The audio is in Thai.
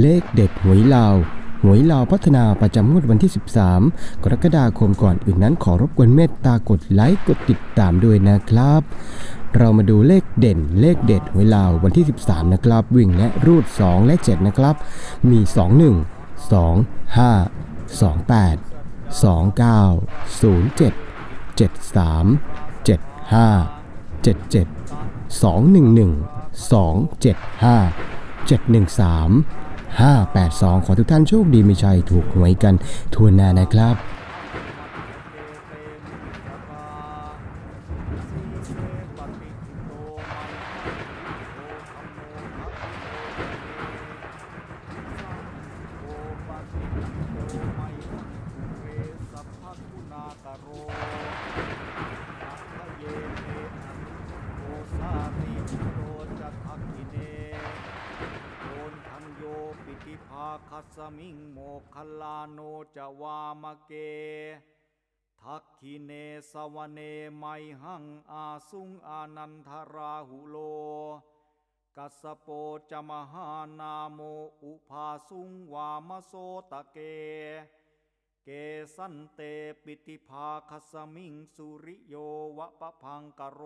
เลขเด็ดหวยลาวหวยลาวพัฒนาประจำงวดวันที่ 13 กรกฎาคมก่อนอื่นนั้นขอรบกวนเมตตากดไลค์กดติดตามด้วยนะครับ เรามาดูเลขเด่นเลขเด็ดหวยลาววันที่ 13 นะครับ วิ่งและรูด 2 และ 7 นะครับ มี 21 2 5 28 29 07 73 75 77 211 275 713 582 ขอทุกท่านโชคดีมีชัยถูกหวยกันทั่วหน้านะครับปิ คัสมิงโมคคัลลาโนจวามเก ทักขิเนสวเนไมหังอาสุงอานันทราหุโล กัสโปจมหานาโมอุภาสุงวามโสตะเก เกสันเตปิติภาคัสมิงสุริโยวะปะพังกโร